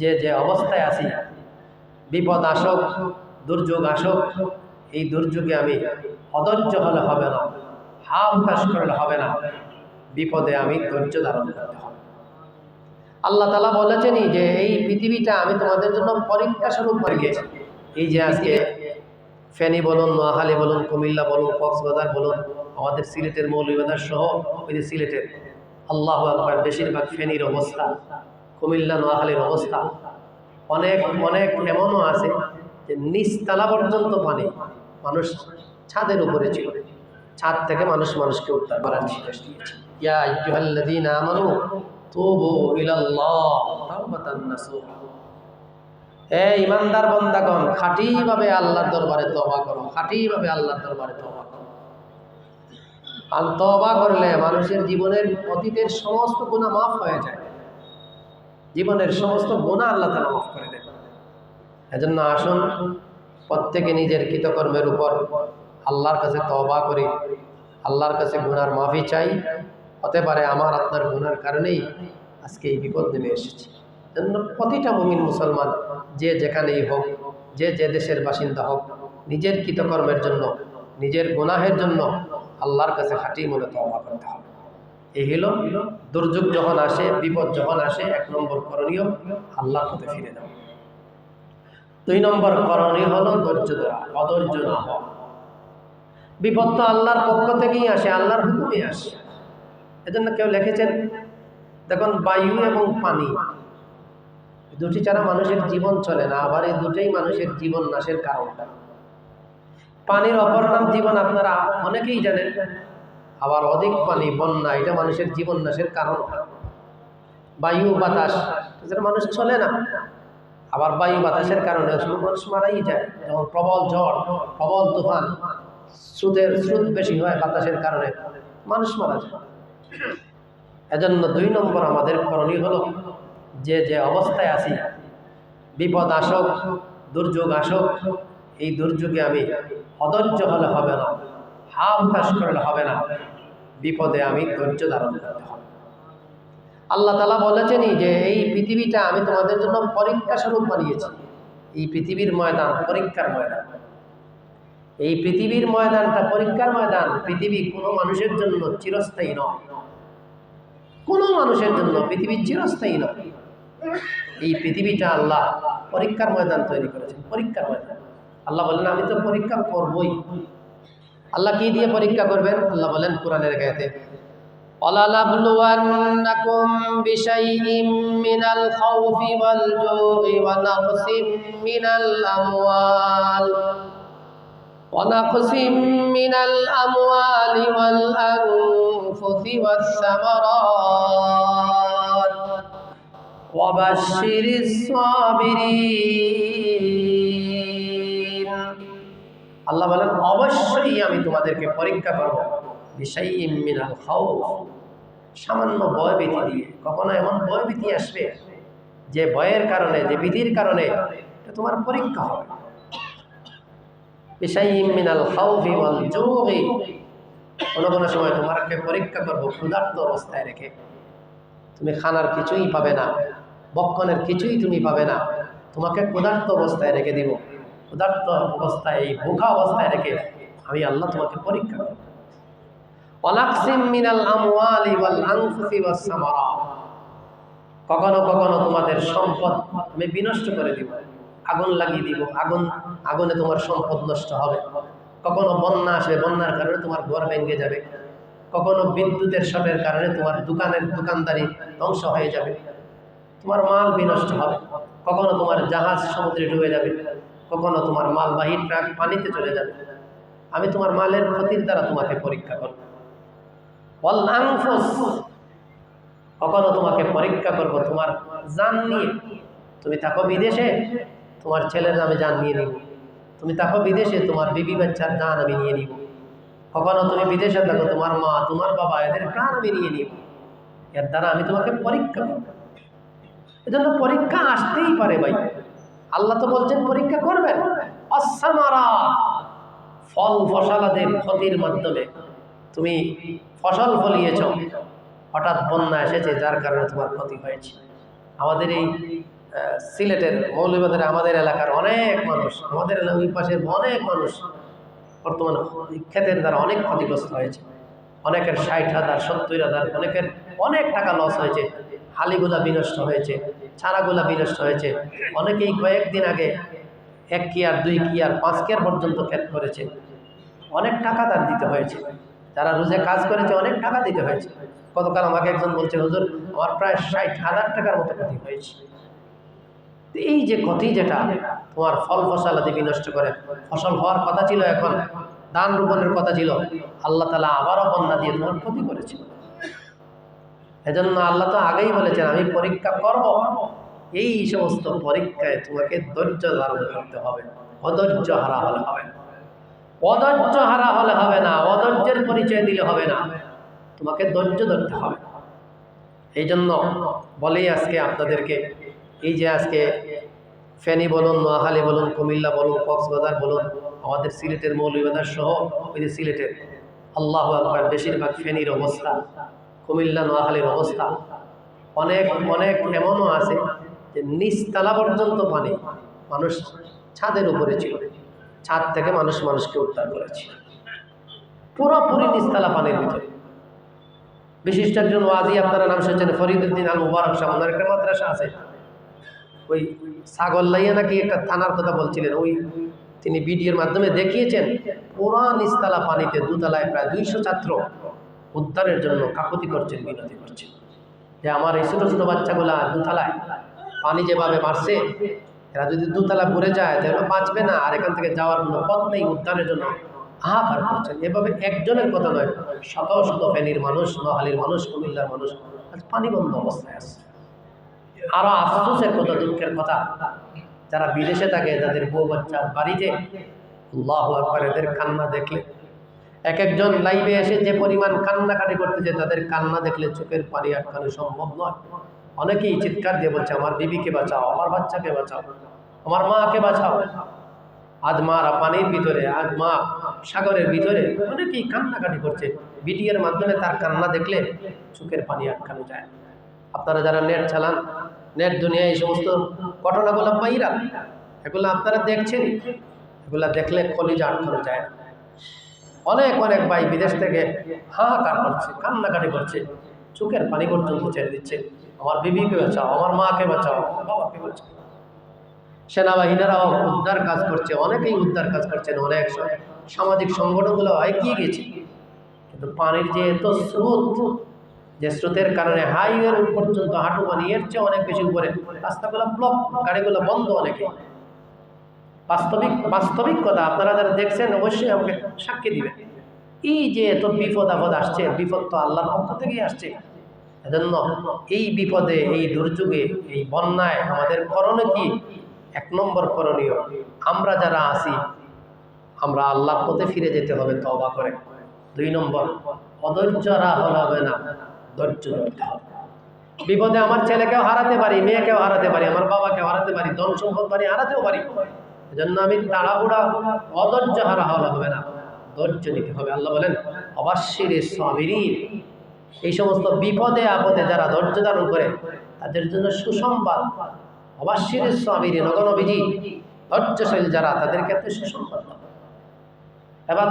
যে যে অবস্থায় আছি, বিপদ আসুক, দুর্যোগ আসুক, এই দুর্যোগে আমি অধৈর্য হলে হবে না হা হুতাশ করলে হবে না, বিপদে আমি ধৈর্য ধারণ করতে হবে। আল্লাহ তালা বলেছেনই যে, এই পৃথিবীটা আমি তোমাদের জন্য পরীক্ষা স্বরূপ বানিয়েছি এই যে আজকে ফেনী বলুন, নোয়াখালী বলুন, কুমিল্লা বলুন, কক্সবাজার বলুন, আমাদের সিলেটের মৌলবাজার সহ, ওই যে সিলেটের আল্লাহ আকবার বেশিরভাগ ফেনীর অবস্থা। কুমিল্লা নোয়াখালীর অবস্থা। অনেক অনেক এমনও আছে যে নিচতলা পর্যন্ত পানি মানুষ ছাদের উপরে ছিল। ছাদ থেকে মানুষ মানুষকে উদ্ধার করার নির্দেশ দিয়েছে। আল্লাহর দরবারে করো আল্লাহর দরবারে করো। করলে মানুষের জীবনের অতীতের সমস্ত গুনাহ মাফ হয়ে যায়। জীবনের সমস্ত গুনাহ আল্লাহ তাআলা মাফ করে দেন। এজন্য আসুন, প্রত্যেকে নিজের কৃতকর্মের উপর আল্লাহর কাছে তওবা করি। আল্লাহর কাছে গুনার মাফি চাই। হতে পারে আমার আপনার গুনার কারণেই আজকে এই বিপদ নেমে এসেছে। জন্য প্রতিটা মুমিন মুসলমান যে যেখানেই হোক, যে যে দেশের বাসিন্দা হোক, নিজের কৃতকর্মের জন্য, নিজের গুনাহের জন্য আল্লাহর কাছে খাঁটি মনে তওবা করতে হবে। এই হলো দুর্যোগ যখন আসে, বিপদ যখন আসে, এক নম্বর করণীয় আল্লাহ পথে ফিরে যাও দুই নম্বর করণীয় হলো ধৈর্য ধরা, অধৈর্য না হওয়া। বিপদ তো আল্লাহর পক্ষ থেকেই আসে, আল্লাহর হুকুমে আসে। এজন্য কেউ লিখেছেন, দেখুন, বায়ু এবং পানি দুটি ছাড়া মানুষের জীবন চলে না, আবার এই দুটোই মানুষের জীবন নাশের কারণ পানির অপর নাম জীবন, আপনারা অনেকেই জানেন। আবার অধিক পানি বন্যা, এটা মানুষের জীবন নাশের কারণ বায়ু, বাতাস এছাড়া মানুষ চলে না। আবার বায়ু, বাতাসের কারণে মানুষ মারাই যায়। যেমন প্রবল ঝড় প্রবল তুফান, স্রোতের স্রোত বেশি হয় বাতাসের কারণে। মানুষ মারা যায়। এজন্য দুই নম্বর আমাদের করণীয় হলো, যে যে অবস্থায় আছি, বিপদ আসক, দুর্যোগ আসক, এই দুর্যোগে আমি অধৈর্য হলে হবে না হা হুতাশ করলে হবে না। বিপদে আমি ধৈর্য ধারণ করতে হবে। আল্লাহ তালা বলেছেনই যে, এই পৃথিবীটা আমি তোমাদের জন্য পরীক্ষা স্বরূপ বানিয়েছি। এই পৃথিবীর ময়দান পরীক্ষার ময়দান। এই পৃথিবীর ময়দানটা পরীক্ষার ময়দান, পৃথিবী কোনো মানুষের জন্য চিরস্থায়ী নয়। কোনো মানুষের জন্য পৃথিবী চিরস্থায়ী নয়। এই পৃথিবীটা আল্লাহ পরীক্ষার ময়দান তৈরি করেছেন, পরীক্ষার ময়দান। আল্লাহ বলেন, আমি তো পরীক্ষা করবই। আল্লাহ কি দিয়ে পরীক্ষা করবেন আল্লাহ বলেন কোরআনের গায়েতে ولنبلونكم بشيء من الخوف والجوع ونقص من الأموال ونقص من الأموال والأنفس والثمرات وبشر الصابرين আল্লাহ বলেন, অবশ্যই আমি তোমাদেরকে পরীক্ষা করব সামান্য ভয় দিয়ে, কখনো এমন ভয় আসবে যে ভয়ের কারণে, যে বিধির কারণে তোমার পরীক্ষা হবে। কোনো কোনো সময় তোমাকে পরীক্ষা করব ক্ষুধার্ত অবস্থায় রেখে। তুমি খানার কিছুই পাবে না, বক্ষণের কিছুই তুমি পাবে না, তোমাকে ক্ষুধার্ত অবস্থায় রেখে দিব। ক্ষুধার্ত অবস্থায়, এই ভুখা অবস্থায় রেখে আমি আল্লাহ তোমাকে পরীক্ষা কখনো কখনো তোমাদের সম্পদ আমি বিনষ্ট করে দিব, আগুন লাগিয়ে দিব, আগুন, আগুনে তোমার সম্পদ নষ্ট হবে। কখনো বন্যা আসবে, বন্যার কারণে তোমার ঘর ভেঙে যাবে। কখনো বিদ্যুতের শটের কারণে তোমার দোকানের দোকানদারি ধ্বংস হয়ে যাবে। তোমার মাল বিনষ্ট হবে। কখনো তোমার জাহাজ সমুদ্রে ডুবে যাবে। কখনো তোমার মালবাহী ট্রাক পানিতে চলে যাবে। আমি তোমার মালের ক্ষতির দ্বারা তোমাকে পরীক্ষা করব। কখনো তোমাকে পরীক্ষা করব তোমার জান নিয়ে। তুমি থাকো বিদেশে, তোমার ছেলের নামে জান নিয়ে নিব। তুমি থাকো বিদেশে, তোমার বিবি বাচ্চার জান আমি নিয়ে নিব। কখনো তুমি বিদেশে থাকো, তোমার মা, তোমার বাবা এদের প্রাণ আমি নিয়ে নিব। এর দ্বারা আমি তোমাকে পরীক্ষা করব। এজন্য পরীক্ষা আসতেই পারে ভাই। আল্লাহ তো বলছেন, পরীক্ষা করবেন? অসামারা ফল ফসলাদের ক্ষতির মাধ্যমে। তুমি ফসল ফলিয়েছ, হঠাৎ বন্যা এসেছে, যার কারণে তোমার ক্ষতি হয়েছে। আমাদের এই সিলেটের মৌলবাদের আমাদের এলাকার অনেক মানুষ, আমাদের ওই পাশের অনেক মানুষ বর্তমানে ক্ষেতের দ্বারা অনেক ক্ষতিগ্রস্ত হয়েছে। অনেকের ষাট হাজার, সত্তর হাজার, অনেকের অনেক টাকা লস হয়েছে, হালিগুলা বিনষ্ট হয়েছে। চারাগুলা বিনষ্ট হয়েছে। অনেকেই কয়েকদিন আগে এক কেয়ার, দুই কেয়ার, পাঁচ কেয়ার পর্যন্ত ক্ষেত করেছে। অনেক টাকা তার দিতে হয়েছে। যারা রোজে কাজ করেছে, অনেক টাকা দিতে হয়েছে। গতকাল আমাকে একজন বলছে, হুজুর, আমার প্রায় ষাট হাজার টাকার মতো ক্ষতি হয়েছে। এই যে ক্ষতি যেটা, তোমার ফল ফসল আদি বিনষ্ট করে, ফসল হওয়ার কথা ছিল এখন ধান রোপণের কথা ছিল, আল্লাহ তালা আবারও বন্যা দিয়ে তোমার ক্ষতি করেছে। এজন্য আল্লাহ তো আগেই বলেছেন, আমি পরীক্ষা করব। এই সমস্ত পরীক্ষায় তোমাকে ধৈর্য ধারণ করতে হবে, অধৈর্য হারা হলে হবে। অধৈর্য হারা হলে হবে না, অধৈর্যের পরিচয় দিলে হবে না। তোমাকে ধৈর্য ধরতে হবে। এই জন্য বলেই আজকে আপনাদেরকে, এই যে আজকে ফেনী বলুন, নোয়াখালী বলুন, কুমিল্লা বলুন, কক্সবাজার বলুন, আমাদের সিলেটের মৌলবাজার সহ ওই যে সিলেটের, আল্লাহ আকবার, বেশিরভাগ ফেনীর অবস্থা। কুমিল্লা নোয়াখালীর অবস্থা। অনেক অনেক এমনও আছে যে নিচতলা পর্যন্ত পানি মানুষ ছাদের উপরে ছিল। ছাদ থেকে মানুষ মানুষকে উদ্ধার করেছে। পুরোপুরি নিচতলা পানির ভিতরে। বিশিষ্ট একজন ওয়াজি, আপনারা নাম শুনছেন, ফরিদুদ্দিন আল মুবারক ওনার একটা মাদ্রাসা আছে। ওই ছাগল লাইয়া নাকি একটা থানার কথা বলছিলেন, ওই তিনি ভিডিওর মাধ্যমে দেখিয়েছেন, পুরা নিচতলা পানিতে দুতলায় প্রায় দুইশো ছাত্র উদ্ধারের জন্য কাকুতি করছেন, বিনতি করছেন। যে আমার এই ছোটো ছোটো বাচ্চাগুলা দুতলায় পানি যেভাবে মারছে, এরা যদি দুতলা পড়ে যায়, তাহলে বাঁচবে না। আর এখান থেকে যাওয়ার কোনো পথ নেই, উদ্ধারের জন্য হাহাকার করছেন। এভাবে একজনের কথা নয়, শত শত ফেনীর মানুষ, নোহালির মানুষ, কুমিল্লার মানুষ, আজ পানি বন্ধ অবস্থায় আছে। আরও আফসোসের কথা, দুঃখের কথা, যারা বিদেশে থাকে, যাদের বউ বাচ্চা বাড়িতে আল্লাহ আকবার এদের কান্না দেখলে এক একজন লাইভে এসে যে পরিমাণ কান্নাকাটি করতেছে, তাদের কান্না দেখলে চোখের পানি আটকানো সম্ভব নয়। অনেকেই চিৎকার দিয়ে বলছে, আমার বিবিকে বাঁচাও, আমার বাচ্চাকে বাঁচাও, আমার মাকে বাঁচাও। আজ মারা পানির ভিতরে, আজ মা সাগরের ভিতরে অনেকেই কান্নাকাটি করছে। ভিডিওর মাধ্যমে তার কান্না দেখলে চোখের পানি আটকানো যায়। আপনারা যারা নেট চালান, নেট দুনিয়ায় এই সমস্ত ঘটনাগুলো বাইরা এগুলো আপনারা দেখছেন, এগুলো দেখলে কলিজা আটকানো যায়। অনেক অনেক ভাই বিদেশ থেকে হাহাকার করছে, কান্নাকাটি করছে, চোখের পানি পর্যন্ত ছেড়ে দিচ্ছে। আমার বিবিকে বাঁচাও, আমার মাকে বাঁচাও বাবাকে বাঁচাও। সেনাবাহিনীরাও উদ্ধার কাজ করছে, অনেকেই উদ্ধার কাজ করছেন, অনেক সামাজিক সংগঠনগুলো এগিয়ে গেছে। কিন্তু পানির যে এত স্রোত, যে স্রোতের কারণে হাইওয়ের পর্যন্ত হাঁটু পানি, এর চেয়ে অনেক বেশি উপরে রাস্তাগুলো ব্লক গাড়িগুলো বন্ধ অনেকে বাস্তবিক বাস্তবিক কথা আপনারা যারা দেখছেন অবশ্যই আমাকে সাক্ষী দিবেন। এই যে এত বিপদ আপদ আসছে, বিপদ তো আল্লাহর পক্ষ থেকেই আসছে। এজন্য এই বিপদে, এই দুর্যোগে, এই বন্যায় আমাদের করণীয় কি? এক নম্বর করণীয়, আমরা যারা আছি, আমরা আল্লাহর পথে ফিরে যেতে হবে তবা করে। দুই নম্বর, অধৈর্য হলে হবে না, ধৈর্য ধরতে হবে। বিপদে আমার ছেলেকেও হারাতে পারি, মেয়েকেও হারাতে পারি, আমার বাবাকেও হারাতে পারি ধন সম্পদ পারি, হারাতেও পারি। এজন্য আমি তাড়াহুড়া, অধৈর্য হারা হওয়া হবে না। ধৈর্য নিতে হবে। আল্লাহ বলেন, অবশ্যই সবেরই এই সমস্ত বিপদে আপদে যারা ধৈর্য ধারণ করে, তাদের জন্য সুসংবাদ। অবাশ্যের স্বামীর নগণবিধি ধৈর্যশীল যারা তাদের ক্ষেত্রে সুসংবাদ এবার